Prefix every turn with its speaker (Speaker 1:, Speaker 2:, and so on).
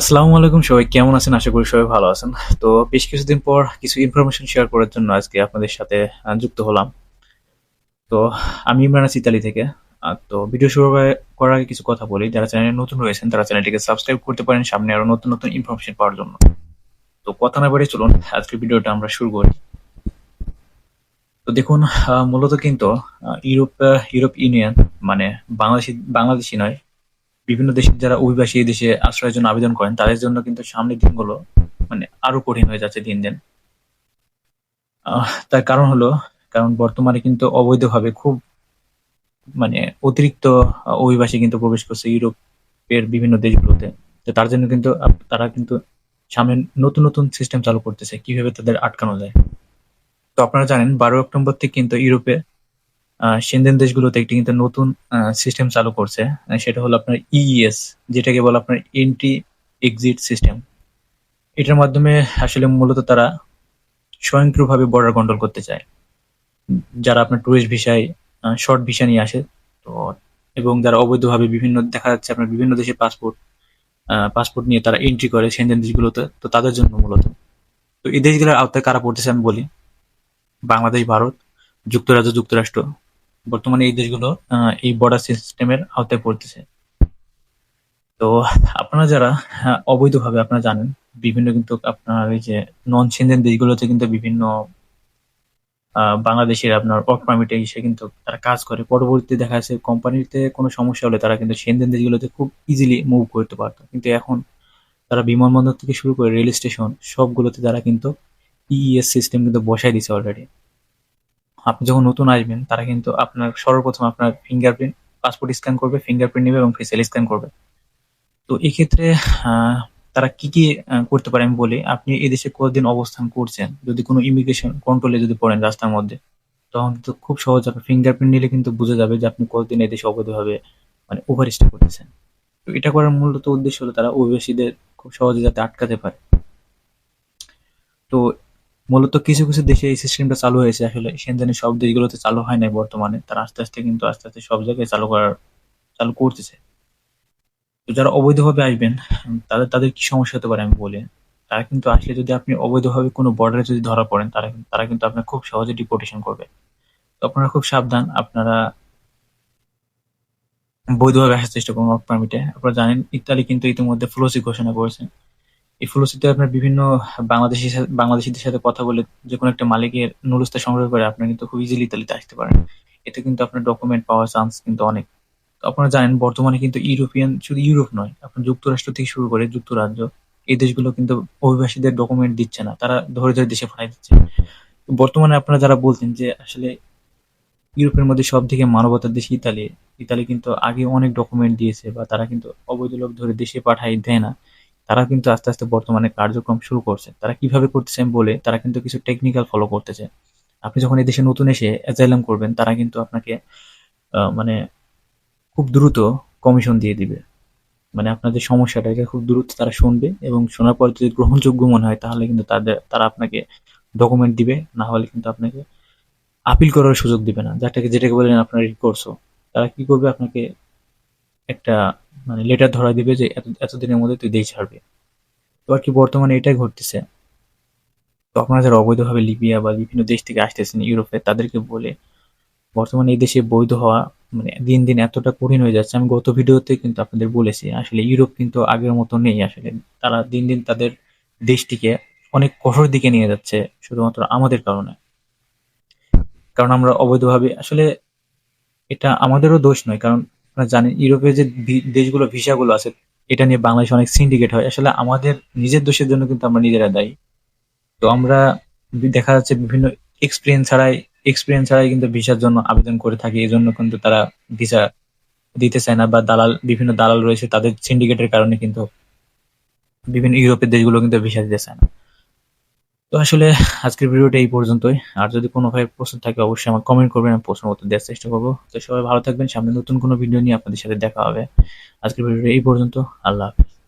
Speaker 1: আসসালামু আলাইকুম, সবাই কেমন আছেন? আশা করি সবাই ভালো আছেন। তো বেশ কিছুদিন পর কিছু ইনফরমেশন শেয়ার করার জন্য আজকে আপনাদের সাথে যুক্ত হলাম। তো আমি ইমরান আছি ইতালি থেকে। তো ভিডিও শুরু করার আগে কিছু কথা বলি। যারা চ্যানেলে নতুন রয়েছেন, তারা চ্যানেলটিকে সাবস্ক্রাইব করতে পারেন সামনে আরও নতুন নতুন ইনফরমেশন পাওয়ার জন্য। তো কথা না বেড়ে চলুন, আজকের ভিডিওটা আমরা শুরু করি। তো দেখুন মূলত কিন্তু ইউরোপ ইউরোপ ইউনিয়ন মানে বাংলাদেশি বাংলাদেশি নয় বিভিন্ন দেশের যারা অভিবাসী এই দেশে আশ্রয়ের জন্য আবেদন করেন, তাদের জন্য কিন্তু সামনের দিনগুলো মানে আরও কঠিন হয়ে যাচ্ছে দিন দিন। তার কারণ হলো, কারণ বর্তমানে কিন্তু অবৈধভাবে খুব মানে অতিরিক্ত অভিবাসী কিন্তু প্রবেশ করছে ইউরোপের বিভিন্ন দেশগুলোতে। তো তার জন্য কিন্তু তারা কিন্তু সামনে নতুন নতুন সিস্টেম চালু করতেছে, কীভাবে তাদের আটকানো যায়। তো আপনারা জানেন, বারো অক্টোবর থেকে কিন্তু ইউরোপে আহ, সেনজেন দেশগুলোতে একটি কিন্তু নতুন সিস্টেম চালু করছে। সেটা হলো আপনার ইইএস যেটাকে বলে আপনার এন্ট্রি এক্সিট সিস্টেম এটার মাধ্যমে আসলে মূলত তারা স্বয়ংক্রিয়ভাবে বর্ডার কন্ট্রোল করতে চায়। যারা আপনার টুরিস্ট ভিসায় শর্ট ভিসা নিয়ে আসে তো এবং যারা অবৈধভাবে বিভিন্ন দেখা যাচ্ছে আপনার বিভিন্ন দেশের পাসপোর্ট পাসপোর্ট নিয়ে তারা এন্ট্রি করে সেনজেন দেশগুলোতে তো তাদের জন্য মূলত। তো এই দেশগুলোর আওতায় কারা পড়তেছে আমি বলি? বাংলাদেশ ভারত যুক্তরাজ্য যুক্তরাষ্ট্র। বর্তমানে এই দেশগুলো এই বর্ডার সিস্টেমের আওতায় পড়তেছে। তো আপনারা যারা অবৈধভাবে আপনারা জানেন, বিভিন্ন কিন্তু আপনার এই যে নন সেনজেন দেশগুলোতে কিন্তু বিভিন্ন বাংলাদেশের আপনার ওয়ার্ক পারমিটে এসে কিন্তু তারা কাজ করে। পরবর্তীতে দেখা যাচ্ছে কোম্পানিতে কোনো সমস্যা হলে তারা কিন্তু সেনজেন দেশগুলোতে খুব ইজিলি মুভ করতে পারতো। কিন্তু এখন তারা বিমানবন্দর থেকে শুরু করে রেল স্টেশন, সবগুলোতে তারা কিন্তু ইএস সিস্টেম কিন্তু বসাই দিছে অলরেডি আপনি যখন নতুন আসবেন, তারা কিন্তু আপনার সর্বপ্রথম আপনার ফিঙ্গারপ্রিন্ট পাসপোর্ট স্ক্যান করবে ফিঙ্গারপ্রিন্ট নেবে এবং ফেসিয়াল স্ক্যান করবে। তো এক্ষেত্রে তারা কি কি করতে পারে আমি বলি, আপনি এদেশে কতদিন অবস্থান করছেন? যদি কোনো ইমিগ্রেশন কন্ট্রোলে যদি পড়েন রাস্তার মধ্যে, তখন কিন্তু খুব সহজ আপনার ফিঙ্গারপ্রিন্ট নিলে কিন্তু বোঝা যাবে যে আপনি কতদিন এদেশে অবৈধভাবে মানে ওভার স্টে করতেছেন। তো এটা করার মূলত উদ্দেশ্য হলো তারা অভিবাসীদের খুব সহজে যাতে আটকাতে পারে। তো মূলত কিছু কিছু দেশে এই সিস্টেমটা চালু হয়েছে। আসলে সেনজেনের সব দেশগুলোতে চালু হয় নাই বর্তমানে। তারা আস্তে আস্তে কিন্তু আস্তে আস্তে সব জায়গায় চালু করার, চালু করতেছে। তো যারা অবৈধভাবে আসবেন, তাদের তাদের কি সমস্যা হতে পারে আমি বলি। তারা কিন্তু আসলে যদি আপনি অবৈধভাবে কোনো বর্ডারে যদি ধরা পড়েন, তারা তারা কিন্তু আপনার খুব সহজে ডিপোর্টেশন করবে। তো আপনারা খুব সাবধান, আপনারা বৈধভাবে আসার চেষ্টা করুন ওয়ার্ক পারমিটে আপনারা জানেন, ইতালি কিন্তু ইতিমধ্যে ফ্লোসি ঘোষণা করেছে। এই আপনার বিভিন্ন বাংলাদেশি বাংলাদেশিদের সাথে কথা বলে যে কোনো একটা মালিকের নুলুস্তা সংগ্রহ করে আপনারা কিন্তু খুব ইজিলি ইতালিতে আসতে পারেন। এতে কিন্তু আপনার ডকুমেন্ট পাওয়ার চান্স কিন্তু অনেক। আপনারা জানেন, বর্তমানে কিন্তু ইউরোপিয়ান, শুধু ইউরোপ নয়, আপনার যুক্তরাষ্ট্র থেকে শুরু করে যুক্তরাজ্য, এই দেশগুলো কিন্তু অভিবাসীদের ডকুমেন্ট দিচ্ছে না, তারা ধরে ধরে দেশে পাঠাই দিচ্ছে। বর্তমানে আপনারা যারা বলছেন যে আসলে ইউরোপের মধ্যে সব থেকে মানবতার দেশ ইতালি ইতালি কিন্তু আগে অনেক ডকুমেন্ট দিয়েছে বা তারা কিন্তু অবৈধ লোক ধরে দেশে পাঠাই দেয় না। তারা কিন্তু আস্তে আস্তে বর্তমানে কার্যক্রম শুরু করছে। তারা কীভাবে করতেছে আমি বলে তারা কিন্তু কিছু টেকনিক্যাল ফলো করতেছে। আপনি যখন এই দেশে নতুন এসে অ্যাজাইলাম করবেন, তারা কিন্তু আপনাকে মানে খুব দ্রুত কমিশন দিয়ে দিবে। মানে আপনাদের সমস্যাটা এটা খুব দ্রুত তারা শুনবে এবং শোনার পর যদি গ্রহণযোগ্য মনে হয়, তাহলে কিন্তু তাদের, তারা আপনাকে ডকুমেন্ট দিবে। না হলে কিন্তু আপনাকে আপিল করার সুযোগ দিবে না। যেটাকে যেটাকে বলেন আপনার রিকোর্সও তারা কি করবে? আপনাকে একটা মানে লেটার ধরা দিবে যে এত, এতদিনের মধ্যে তুই দেশ ছাড়বে তো আর কি বর্তমানে এটাই ঘটতেছে? তো আপনারা যারা অবৈধভাবে লিবিয়া বা বিভিন্ন দেশ থেকে আসতেছেন ইউরোপে, তাদেরকে বলে বর্তমানে এই দেশে বৈধ হওয়া মানে দিন দিন এতটা কঠিন হয়ে যাচ্ছে। আমি গত ভিডিওতে কিন্তু আপনাদের বলেছি, আসলে ইউরোপ কিন্তু আগের মতো নেই। আসলে তারা দিন দিন তাদের দেশটিকে অনেক কঠোর দিকে নিয়ে যাচ্ছে, শুধুমাত্র আমাদের কারণে। কারণ আমরা অবৈধভাবে, আসলে এটা আমাদেরও দোষ নয়, কারণ আপনারা জানেন, ইউরোপের যে দেশগুলো, ভিসাগুলো আছে, এটা নিয়ে বাংলাদেশে অনেক সিন্ডিকেট হয়। আসলে আমাদের নিজের দোষের জন্য কিন্তু আমরা নিজেরা দায়ী। তো আমরা দেখা যাচ্ছে বিভিন্ন এক্সপিরিয়েন্স ছাড়াই এক্সপিরিয়েন্স ছাড়াই কিন্তু ভিসার জন্য আবেদন করে থাকি। এই জন্য কিন্তু তারা ভিসা দিতে চায় না বা দালাল, বিভিন্ন দালাল রয়েছে, তাদের সিন্ডিকেটের কারণে কিন্তু বিভিন্ন ইউরোপের দেশগুলো কিন্তু ভিসা দিতে চায় না। তো আসলে আজকের ভিডিওটা এই পর্যন্তই। আর যদি কোনো ভাই প্রশ্ন থাকে, অবশ্যই আমার কমেন্ট করবেন, আমি প্রশ্ন উত্তর দেওয়ার চেষ্টা করব। তো সবাই ভালো থাকবেন, সামনে নতুন কোনো ভিডিও নিয়ে আপনাদের সাথে দেখা হবে। আজকের ভিডিওটা এই পর্যন্ত। আল্লাহ হাফেজ।